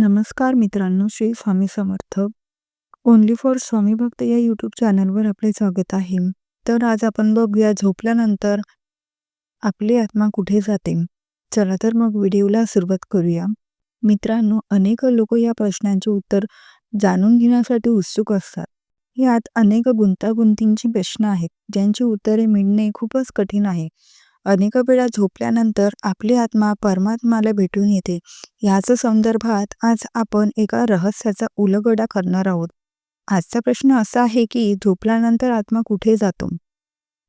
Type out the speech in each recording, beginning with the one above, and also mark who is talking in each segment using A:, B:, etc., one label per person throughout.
A: नमस्कार मित्रांनो, Shri Swami Samarth. Only for स्वामी भक्त या यूट्यूब चॅनलवर आपले स्वागत आहे. तर आज आपण बघूया झोपल्यानंतर आपली आत्मा कुठे जाते? चला तर मग व्हिडिओला सुरुवात करूया. मित्रांनो, अनेक लोक या प्रश्नांचे उत्तर जाणून घेण्यासाठी उत्सुक असतात. यात अनेक गुंतागुंतींची प्रश्न आहेत, ज्यांची उत्तरे मिळणे खूपच कठीण आहे. अनेक वेळा झोपल्यानंतर आपली आत्मा परमात्माला भेटून येते. याच संदर्भात आज आपण एका रहस्याचा उलगडा करणार आहोत. आजचा प्रश्न असा आहे की झोपल्यानंतर आत्मा कुठे जातो?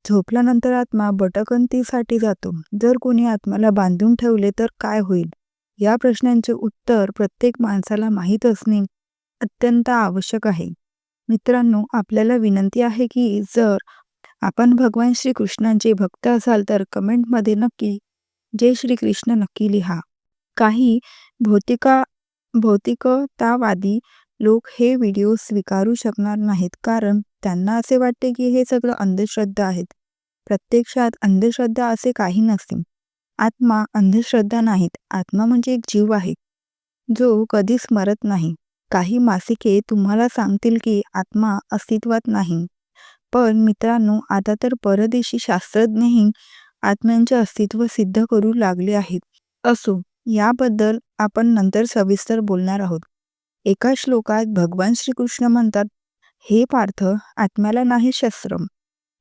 A: झोपल्यानंतर आत्मा बटकंतीसाठी जातो. जर कोणी आत्म्याला बांधून ठेवले तर काय होईल? या प्रश्नांचे उत्तर प्रत्येक माणसाला माहीत असणे अत्यंत आवश्यक आहे. मित्रांनो, आपल्याला विनंती आहे की जर आपण भगवान श्रीकृष्णांचे भक्त असाल तर कमेंटमध्ये नक्की जय श्रीकृष्ण नक्की लिहा. काही भौतिका भौतिकतावादी लोक हे व्हिडिओ स्वीकारू शकणार नाहीत कारण त्यांना असे वाटते की हे सगळं अंधश्रद्धा आहेत. प्रत्यक्षात अंधश्रद्धा असे काही नसते. आत्मा अंधश्रद्धा नाहीत. आत्मा म्हणजे एक जीव आहे, जो कधीच मरत नाही. काही मासिके तुम्हाला सांगतील की आत्मा अस्तित्वात नाही. पण मित्रांनो, आता तर परदेशी शास्त्रज्ञही आत्म्यांचे अस्तित्व सिद्ध करू लागले आहेत. असो, याबद्दल आपण नंतर सविस्तर बोलणार आहोत. एका श्लोकात भगवान श्रीकृष्ण म्हणतात, हे पार्थ, आत्म्याला नाही शस्त्र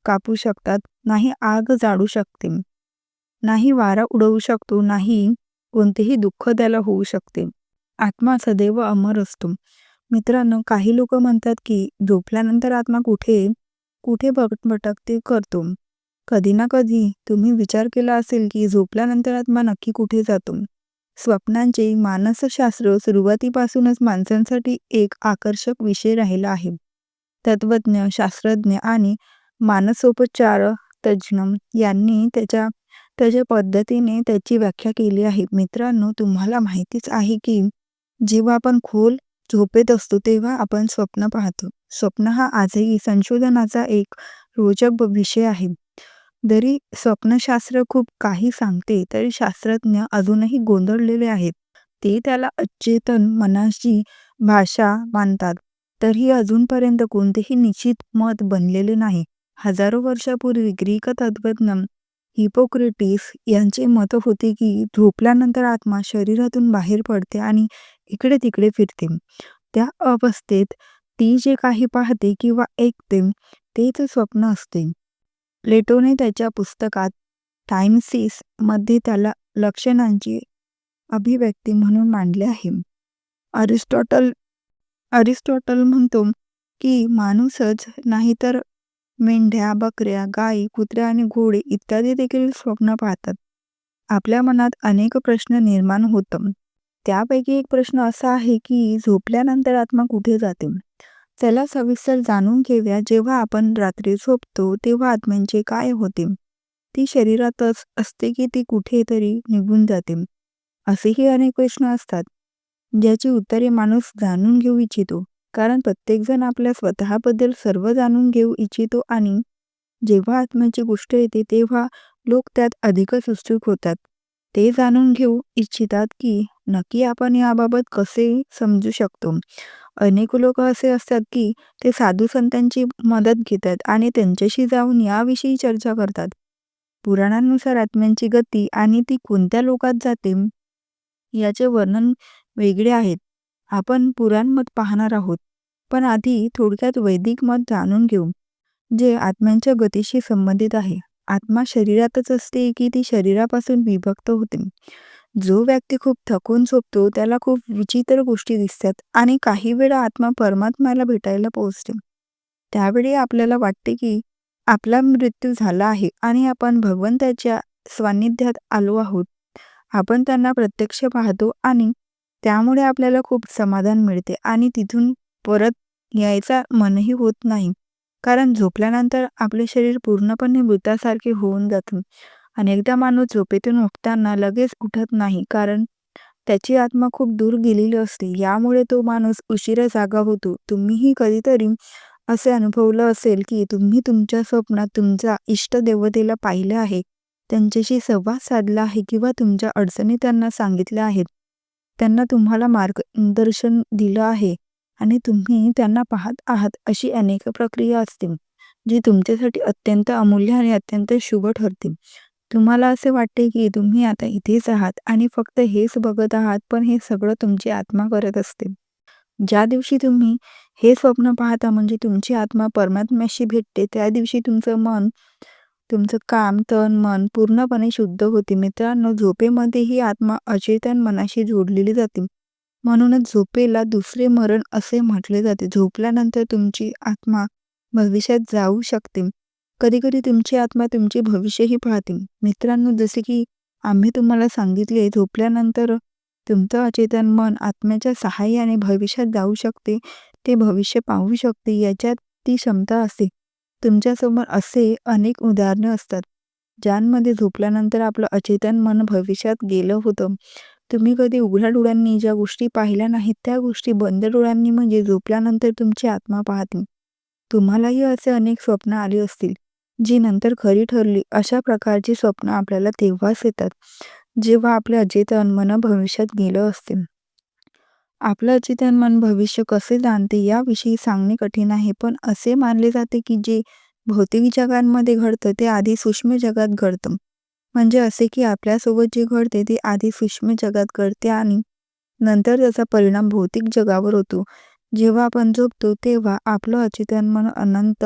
A: कापू शकतात, नाही आग जाळू शकते, नाही वारा उडवू शकतो, नाही कोणतेही दुःख त्याला होऊ शकते. आत्मा सदैव अमर असतो. मित्रांनो, काही लोक म्हणतात की झोपल्यानंतर आत्मा कुठे कुठे भटकते करतो. कधी ना कधी तुम्ही विचार केला असेल की झोपल्यानंतर आत्मा नक्की कुठे जातो? स्वप्नांचे मानसशास्त्र सुरुवातीपासूनच माणसांसाठी एक आकर्षक विषय राहिला आहे. तत्वज्ञ, शास्त्रज्ञ आणि मानसोपचार तज्ज्ञ यांनी त्याच्या त्याच्या पद्धतीने त्याची व्याख्या केली आहे. मित्रांनो, तुम्हाला माहितीच आहे की जेव्हा आपण खोल झोपेत असतो तेव्हा आपण स्वप्न पाहतो. स्वप्न हा आजही संशोधनाचा एक रोचक विषय आहे. जरी स्वप्नशास्त्र खूप काही सांगते तरी शास्त्रज्ञ अजूनही गोंधळलेले आहेत. ते त्याला अचेतन मनाची भाषा मानतात. तरीही अजूनपर्यंत कोणतेही निश्चित मत बनलेले नाही. हजारो वर्षापूर्वी ग्रीक तत्त्वज्ञ हिपोक्रेटिस यांचे मत होते की झोपल्यानंतर आत्मा शरीरातून बाहेर पडते आणि इकडे तिकडे फिरते. त्या अवस्थेत ती जे काही पाहते किंवा ऐकते तेच स्वप्न असते. प्लेटोने त्याच्या पुस्तकात टाइमसीसमध्ये त्याला लक्षणांची अभिव्यक्ती म्हणून मांडले आहे. अरिस्टॉटल अरिस्टॉटल म्हणतो की माणूसच नाही तर मेंढ्या, बकऱ्या, गायी, कुत्र्या आणि घोडे इत्यादी देखील स्वप्न पाहतात. आपल्या मनात अनेक प्रश्न निर्माण होतं. त्यापैकी एक प्रश्न असा आहे की झोपल्यानंतर आत्मा कुठे जाते? चला सविस्तर जाणून घेऊया. जेव्हा आपण रात्री झोपतो तेव्हा आत्म्यांचे काय होते? ती शरीरातच असते की ती कुठेतरी निघून जाते? असेही अनेक प्रश्न असतात, ज्याची उत्तरे माणूस जाणून घेऊ इच्छितो. कारण प्रत्येकजण आपल्या स्वतःबद्दल सर्व जाणून घेऊ इच्छितो आणि जेव्हा आत्म्याची गोष्ट येते तेव्हा लोक त्यात अधिकच उत्सुक होतात. ते जाणून घेऊ इच्छितात की नक्की आपण याबाबत कसे समजू शकतो. अनेक लोक असे असतात की ते साधू संतांची मदत घेतात आणि त्यांच्याशी जाऊन याविषयी चर्चा करतात. पुराणांनुसार आत्म्यांची गती आणि ती कोणत्या लोकात जाते याचे वर्णन वेगळे आहेत. आपण पुराण मत पाहणार आहोत. पण आधी थोडक्यात वैदिक मत जाणून घेऊ, जे आत्म्यांच्या गतीशी संबंधित आहे. आत्मा शरीरातच असते की ती शरीरापासून विभक्त होते? जो व्यक्ती खूप थकून झोपतो त्याला खूप विचित्र गोष्टी दिसतात आणि काही वेळा आत्मा परमात्म्याला भेटायला पोहोचते. त्यावेळी आपल्याला वाटते की आपला मृत्यू झाला आहे आणि आपण भगवंताच्या सान्निध्यात आलो आहोत. आपण त्यांना प्रत्यक्ष पाहतो आणि त्यामुळे आपल्याला खूप समाधान मिळते आणि तिथून परत यायचा मनही होत नाही. कारण झोपल्यानंतर आपले शरीर पूर्णपणे मृतासारखे होऊन जाते. अनेकदा माणूस झोपेतून उठताना लगेच उठत नाही कारण त्याची आत्मा खूप दूर गेलेली असते. यामुळे तो माणूस उशिरा जागा होतो. तुम्हीही कधीतरी असे अनुभवलं असेल की तुम्ही तुमच्या स्वप्नात तुमच्या इष्टदेवतेला पाहिलं आहे, त्यांच्याशी संवाद साधला आहे किंवा तुमच्या अडचणी त्यांना सांगितल्या आहेत. त्यांना तुम्हाला मार्गदर्शन दिलं आहे आणि तुम्ही त्यांना पाहत आहात अशी अनेक प्रक्रिया असतील जी तुमच्यासाठी अत्यंत अमूल्य आणि अत्यंत शुभ ठरतील. तुम्हाला असे वाटते की तुम्ही आता इथेच आहात आणि फक्त हेच बघत आहात पण हे सगळं तुमची आत्मा करत असते. ज्या दिवशी तुम्ही हे स्वप्न पाहता म्हणजे तुमची आत्मा परमात्म्याशी भेटते त्या दिवशी तुमचं मन तुमचं काम तन मन पूर्णपणे शुद्ध होते. मित्रांनो झोपेमध्ये ही आत्मा अचेतन मनाशी जोडलेली जाते. म्हणूनच झोपेला दुसरे मरण असे म्हटले जाते. झोपल्यानंतर तुमची आत्मा भविष्यात जाऊ शकते. कधी कधी तुमची आत्मा तुमचे भविष्यही पाहते. मित्रांनो जसे की आम्ही तुम्हाला सांगितले झोपल्यानंतर तुमचं अचेतन मन आत्म्याच्या सहाय्याने भविष्यात जाऊ शकते. ते भविष्य पाहू शकते. याच्यात ती क्षमता असते. तुमच्यासमोर असे अनेक उदाहरणं असतात ज्यांमध्ये झोपल्यानंतर आपलं अचेतन मन भविष्यात गेलं होतं. तुम्ही कधी उघड्या डोळ्यांनी ज्या गोष्टी पाहिल्या नाहीत त्या गोष्टी बंद डोळ्यांनी म्हणजे झोपल्यानंतर तुमची आत्मा पाहते तुम्हालाही असे अनेक स्वप्न आली असतील जी नंतर खरी ठरली. अशा प्रकारची स्वप्न आपल्याला तेव्हाच येतात जेव्हा आपले अचेतन मन भविष्यात गेलं असते. आपलं अचेतन मन भविष्य कसे जाणते याविषयी सांगणे कठीण आहे पण असे मानले जाते की जे भौतिक जगांमध्ये घडतं ते आधी सूक्ष्म जगात घडतं. म्हणजे असे की आपल्यासोबत जे घडते ते आधी सूक्ष्म जगात घडते आणि नंतर त्याचा परिणाम भौतिक जगावर होतो. जेव्हा आपण झोपतो तेव्हा आपलं अचेतन मन अनंत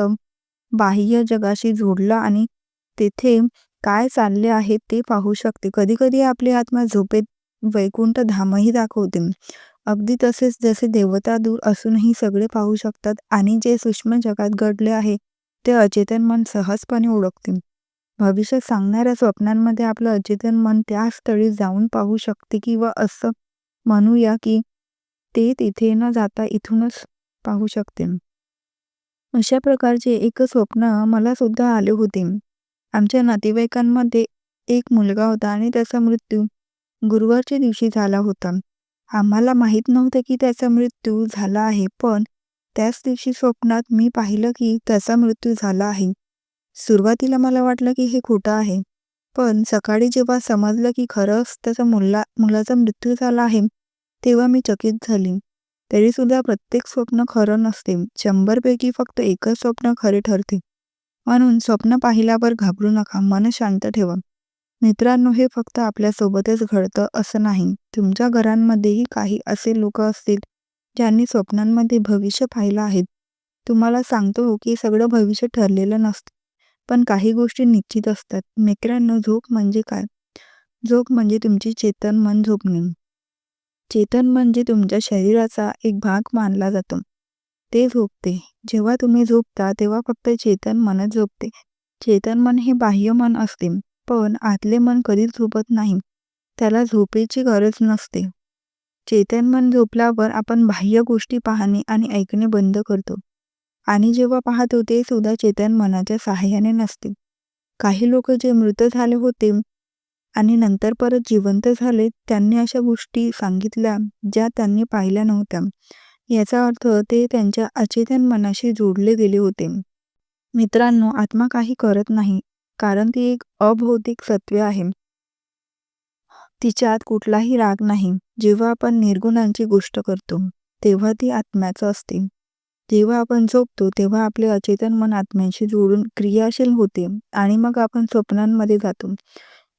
A: बाह्य जगाशी जोडलं आणि तेथे काय चालले आहे ते पाहू शकते. कधीकधी आपली आत्मा झोपेत वैकुंठ धामही दाखवते. अगदी तसेच जसे देवता दूर असूनही सगळे पाहू शकतात आणि जे सूक्ष्म जगात घडले आहे ते अचेतन मन सहजपणे ओळखते. भविष्य सांगणाऱ्या स्वप्नांमध्ये आपलं अचेतन मन त्या स्थळी जाऊन पाहू शकते किंवा असं म्हणूया की ते तिथे न जाता इथूनच पाहू शकते. अशा प्रकारचे एक स्वप्न मला सुद्धा आले होते. आमच्या नातेवाईकांमध्ये एक मुलगा होता आणि त्याचा मृत्यू गुरुवारच्या दिवशी झाला होता. आम्हाला माहीत नव्हतं की त्याचा मृत्यू झाला आहे पण त्याच दिवशी स्वप्नात मी पाहिलं की त्याचा मृत्यू झाला आहे. सुरुवातीला मला वाटलं की हे खोटं आहे. पण सकाळी जेव्हा समजलं की खरंच त्याचा मुला मुलाचा मृत्यू झाला आहे तेव्हा मी चकित झाली. तरीसुद्धा प्रत्येक स्वप्न खरं नसते. शंभरपैकी फक्त एकच स्वप्न खरे ठरते. म्हणून स्वप्न पाहिल्यावर घाबरू नका. मन शांत ठेवा. मित्रांनो हे फक्त आपल्यासोबतच घडतं असं नाही. तुमच्या घरांमध्येही काही असे लोक असतील ज्यांनी स्वप्नांमध्ये भविष्य पाहिलं आहे. तुम्हाला सांगतो की सगळं भविष्य ठरलेलं नसतं. पण काही गोष्टी निश्चित असतात. मित्रांनो झोप म्हणजे काय? झोप म्हणजे तुमची चेतन मन झोपणे. चेतन म्हणजे तुमच्या शरीराचा एक भाग मानला जातो. ते झोपते. जेव्हा तुम्ही झोपता तेव्हा फक्त चेतन मनच झोपते. चेतन मन हे बाह्य मन असते पण आतले मन कधीच झोपत नाही. त्याला झोपेची गरज नसते. चेतन मन झोपल्यावर आपण बाह्य गोष्टी पाहणे आणि ऐकणे बंद करतो. आणि जेव्हा पाहतो ते सुद्धा चेतन मनाच्या सहाय्याने नसते. काही लोक जे मृत झाले होते आणि नंतर परत जिवंत झाले त्यांनी अशा गोष्टी सांगितल्या ज्या त्यांनी पाहिल्या नव्हत्या. याचा अर्थ ते त्यांच्या अचेतन मनाशी जोडले गेले होते. मित्रांनो आत्मा काही करत नाही कारण ती एक अभौतिक सत्व आहे. तिच्यात कुठलाही राग नाही. जेव्हा आपण निर्गुणांची गोष्ट करतो तेव्हा ती आत्म्याचं असते. जेव्हा आपण झोपतो तेव्हा आपले अचेतन मन आत्म्याशी जोडून क्रियाशील होते आणि मग आपण स्वप्नांमध्ये जातो.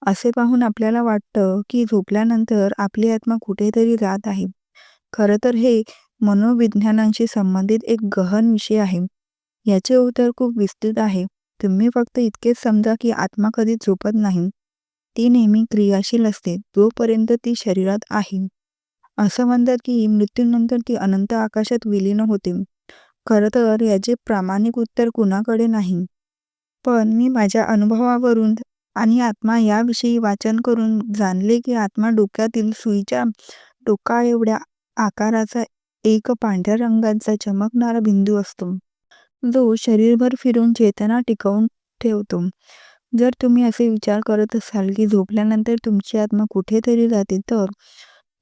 A: असे पाहून आपल्याला वाटतं की झोपल्यानंतर आपली आत्मा कुठेतरी जात आहे. खरं तर हे मनोविज्ञानांशी संबंधित एक गहन विषय आहे. याचे उत्तर खूप विस्तृत आहे. तुम्ही फक्त इतकेच समजा की आत्मा कधी झोपत नाही. ती नेहमी क्रियाशील असते जोपर्यंत ती शरीरात आहे. असं म्हणतात की मृत्यूनंतर ती अनंत आकाशात विलीन होते. खरं तर याचे प्रामाणिक उत्तर कुणाकडे नाही. पण मी माझ्या अनुभवावरून आणि आत्मा याविषयी वाचन करून जाणले की आत्मा डोक्यातील सुईच्या डोका एवढ्या आकाराचा एक पांढऱ्या रंगाचा चमकणारा बिंदू असतो. जो शरीरभर फिरून चेतना टिकवून ठेवतो. जर तुम्ही असे विचार करत असाल की झोपल्यानंतर तुमची आत्मा कुठेतरी जाते तर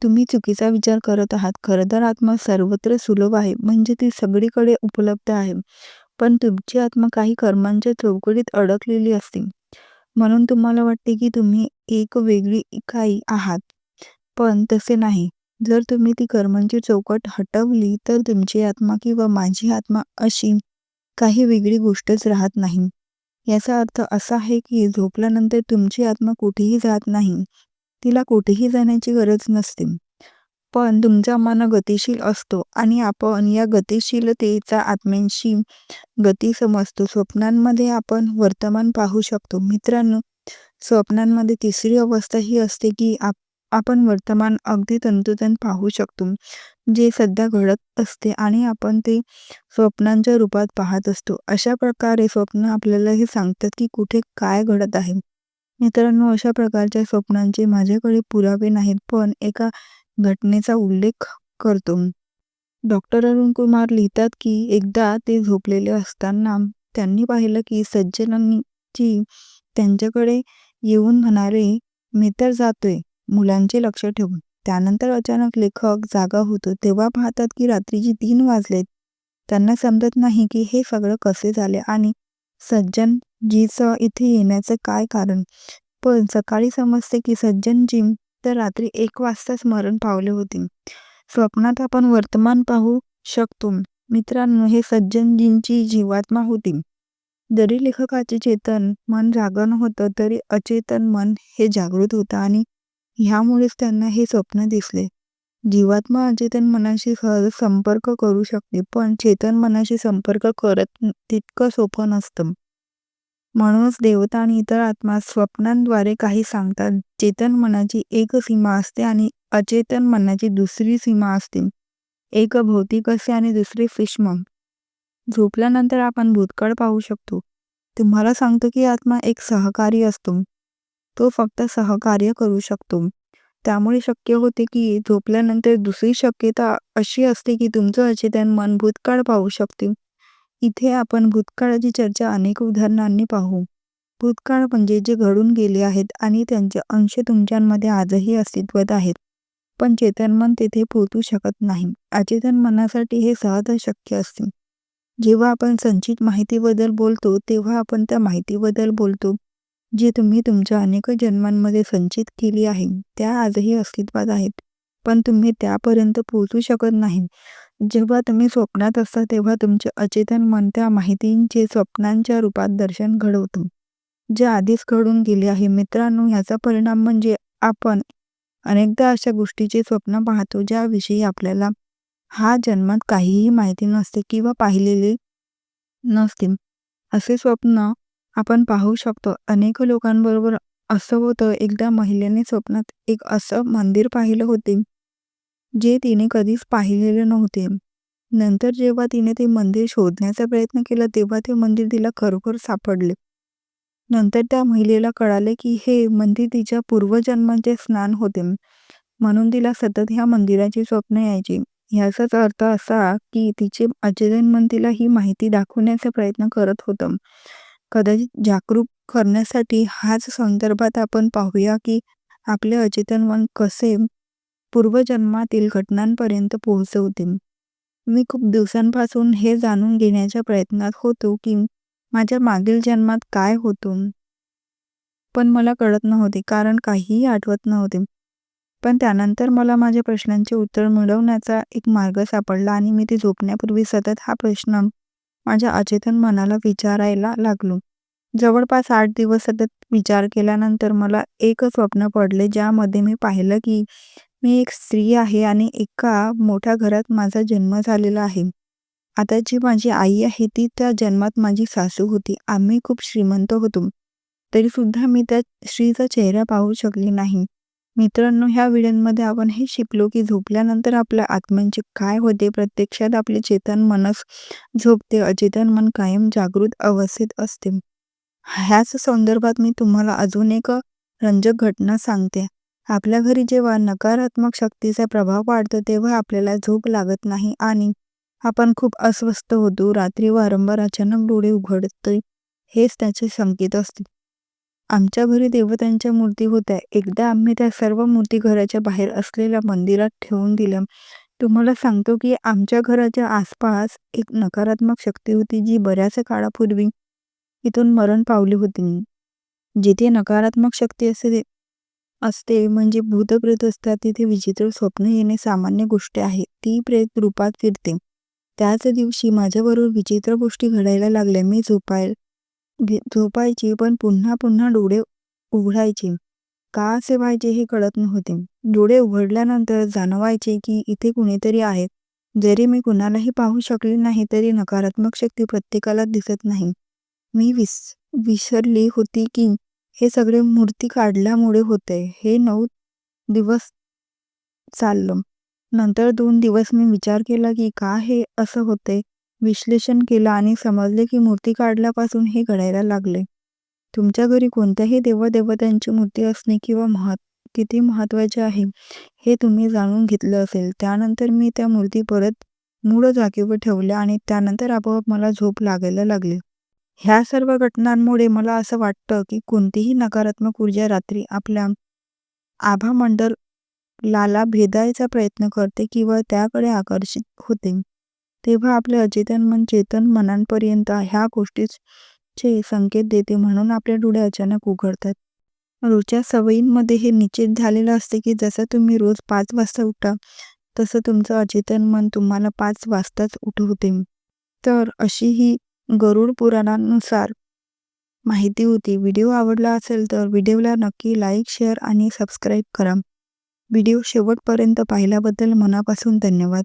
A: तुम्ही चुकीचा विचार करत आहात. खरं तर आत्मा सर्वत्र सुलभ आहे म्हणजे ती सगळीकडे उपलब्ध आहे. पण तुमची आत्मा काही कर्मांच्या चौकटीत अडकलेली असते. म्हणून तुम्हाला वाटते की तुम्ही एक वेगळी काही आहात. पण तसे नाही. जर तुम्ही ती कर्मांची चौकट हटवली तर तुमची आत्मा किंवा माझी आत्मा अशी काही वेगळी गोष्टच राहत नाही. याचा अर्थ असा आहे की झोपल्यानंतर तुमची आत्मा कुठेही जात नाही. तिला कुठेही जाण्याची गरज नसते. पण तुमचा मन गतिशील असतो आणि आपण या गतिशीलतेचा आत्म्यांशी गती समजतो. स्वप्नांमध्ये आपण वर्तमान पाहू शकतो. मित्रांनो स्वप्नांमध्ये तिसरी अवस्था ही असते की आप आपण वर्तमान अगदी तंतोतंत पाहू शकतो. जे सध्या घडत असते आणि आपण ते स्वप्नांच्या रूपात पाहत असतो. अशा प्रकारे स्वप्न आपल्याला हे सांगतात की कुठे काय घडत आहे. मित्रांनो अशा प्रकारच्या स्वप्नांचे माझ्याकडे पुरावे नाहीत पण एका घटनेचा उल्लेख करतो. डॉक्टर अरुण कुमार लिहितात की एकदा ते झोपलेले असताना त्यांनी पाहिलं की सज्जनांची त्यांच्याकडे येऊन म्हणाले मी तर जातोय मुलांचे लक्ष ठेवून. त्यानंतर अचानक लेखक जागा होतो तेव्हा पाहतात की रात्रीची तीन वाजलेत. त्यांना समजत नाही की हे सगळं कसे झाले आणि सज्जनजीचं इथे येण्याचं काय कारण? पण सकाळी समजते की सज्जनजी तर रात्री एक वाजता स्मरण पावले होते. स्वप्नात आपण वर्तमान पाहू शकतो. मित्रांनो हे सज्जनजींची जीवात्मा होती. जरी लेखकाचे चेतन मन जागरण होतं तरी अचेतन मन हे जागृत होतं आणि ह्यामुळेच त्यांना हे स्वप्न दिसले. जीवात्मा अचेतन मनाशी सहज संपर्क करू शकते पण चेतन मनाशी संपर्क करत तितकं सोपं नसतं. म्हणूनच देवता आणि इतर आत्मा स्वप्नांद्वारे काही सांगतात. चेतन मनाची एक सीमा असते आणि अचेतन मनाची दुसरी सीमा असते. एक भौतिक असते आणि दुसरी सूक्ष्म. झोपल्यानंतर आपण भूतकाळ पाहू शकतो. तुम्हाला सांगतो की आत्मा एक सहकारी असतो. तो फक्त सहकार्य करू शकतो. त्यामुळे शक्य होते की झोपल्यानंतर दुसरी शक्यता अशी असते की तुमचं अचेतन मन भूतकाळ पाहू शकते. इथे आपण भूतकाळाची चर्चा अनेक उदाहरणांनी पाहू. भूतकाळ म्हणजे जे घडून गेले आहेत आणि त्यांचे अंश तुमच्यांमध्ये आजही अस्तित्वात आहेत. पण चेतन मन तेथे पोहोचू शकत नाही. अचेतन मनासाठी हे सहज शक्य असते. जेव्हा आपण संचित माहितीबद्दल बोलतो तेव्हा आपण त्या माहितीबद्दल बोलतो. जी तुम्ही तुमच्या अनेक जन्मांमध्ये संचित केली आहे त्या आजही अस्तित्वात आहेत. पण तुम्ही त्यापर्यंत पोहोचू शकत नाही जेव्हा तुम्ही स्वप्नात असता तेव्हा तुमचे अचेतन मन त्या माहितींचे स्वप्नांच्या रूपात दर्शन घडवतो. जे आधीच घडून गेले आहे. मित्रांनो याचा परिणाम म्हणजे आपण अनेकदा अशा गोष्टीचे स्वप्न पाहतो ज्याविषयी आपल्याला हा जन्मात काहीही माहिती नसते किंवा पाहिलेले नसते. असे स्वप्न आपण पाहू शकतो अनेक लोकांबरोबर असं होतं एकदा महिलेने स्वप्नात एक असं मंदिर पाहिलं होते जे तिने कधीच पाहिलेले नव्हते. नंतर जेव्हा तिने ते मंदिर शोधण्याचा प्रयत्न केला तेव्हा ते मंदिर तिला खरोखर सापडले. नंतर त्या महिलेला कळाले की हे मंदिर तिच्या पूर्वजन्माचे स्नान होते. म्हणून तिला सतत ह्या मंदिराची स्वप्न यायची. ह्याचाच अर्थ असा की तिचे अचेतन मन तिला ही माहिती दाखवण्याचा प्रयत्न करत होतं. कदाचित जागरूक करण्यासाठी हाच संदर्भात आपण पाहूया की आपले अचेतन मन कसे पूर्वजन्मातील घटनांपर्यंत पोहोचवते. मी खूप दिवसांपासून हे जाणून घेण्याच्या प्रयत्नात होतो की माझ्या मागील जन्मात काय होतो. पण मला कळत नव्हते कारण काहीही आठवत नव्हते. पण त्यानंतर मला माझ्या प्रश्नांचे उत्तर मिळवण्याचा एक मार्ग सापडला आणि मी ते झोपण्यापूर्वी सतत हा प्रश्न माझ्या अचेतन मनाला विचारायला लागलो. जवळपास आठ दिवस सतत विचार केल्यानंतर मला एक स्वप्न पडले ज्यामध्ये मी पाहिलं की मी एक स्त्री आहे आणि एका मोठ्या घरात माझा जन्म झालेला आहे. आता जी माझी आई आहे ती त्या जन्मात माझी सासू होती. आम्ही खूप श्रीमंत होतो. तरीसुद्धा मी त्या स्त्रीचा चेहरा पाहू शकले नाही. मित्रांनो ह्या व्हिडिओमध्ये आपण हे शिकलो की झोपल्यानंतर आपल्या आत्म्यांचे काय होते? प्रत्यक्षात आपले चेतन मनस झोपते. अचेतन मन कायम जागृत अवस्थेत असते. ह्याच संदर्भात मी तुम्हाला अजून एक रंजक घटना सांगते. आपल्या घरी जेव्हा नकारात्मक शक्तीचा प्रभाव वाढतो तेव्हा आपल्याला झोप लागत नाही आणि आपण खूप अस्वस्थ होतो. रात्री वारंवार अचानक डोळे उघडते. हेच त्याचे संकेत असते. आमच्या घरी देवतांच्या मूर्ती होत्या. एकदा आम्ही त्या सर्व मूर्ती घराच्या बाहेर असलेल्या मंदिरात ठेवून दिल्या. तुम्हाला सांगतो की आमच्या घराच्या आसपास एक नकारात्मक शक्ती होती जी बऱ्याच काळापूर्वी इथून मरण पावली होती. जिथे नकारात्मक शक्ती असते असते म्हणजे भूतप्रेत असतात तिथे विचित्र स्वप्न येणे सामान्य गोष्ट आहे. ती प्रेत रूपात फिरते. त्याच दिवशी माझ्याबरोबर विचित्र गोष्टी घडायला लागल्या. मी झोपायला झोपायची पण पुन्हा पुन्हा डोळे उघडायचे. का असे व्हायचे हे कळत नव्हते. डोळे उघडल्यानंतर जाणवायचे की इथे कुणीतरी आहेत जरी मी कुणालाही पाहू शकले नाही तरी नकारात्मक शक्ती प्रत्येकाला दिसत नाही. मी विस विसरली होती की हे सगळे मूर्ती काढल्यामुळे होते. हे नऊ दिवस चाललं. नंतर दोन दिवस मी विचार केला की का हे असं होते? विश्लेषण केलं आणि समजले की मूर्ती काढल्यापासून हे घडायला लागले. तुमच्या घरी कोणत्याही देवदेवतांची मूर्ती असणे किंवा महत् किती महत्त्वाचे आहे हे तुम्ही जाणून घेतलं असेल. त्यानंतर मी त्या मूर्ती परत मूळ जागेवर ठेवल्या आणि त्यानंतर आपोआप मला झोप लागायला लागली. ह्या सर्व घटनांमुळे मला असं वाटतं की कोणतीही नकारात्मक ऊर्जा रात्री आपल्या आभामंडलाला भेदायचा प्रयत्न करते किंवा त्याकडे आकर्षित होते. तेव्हा आपले अचेतन मन चेतन मनांपर्यंत ह्या गोष्टीचे संकेत देते म्हणून आपले डोळे अचानक उघडतात. रोजच्या सवयींमध्ये हे निश्चित झालेलं असते की जसं तुम्ही रोज पाच वाजता उठा तसं तुमचं अचेतन मन तुम्हाला पाच वाजताच उठवते. तर अशी ही गरुड पुराणानुसार माहिती होती. व्हिडिओ आवडला असेल तर व्हिडिओला नक्की लाईक शेअर आणि सबस्क्राईब करा. व्हिडिओ शेवटपर्यंत पाहिल्याबद्दल मनापासून धन्यवाद.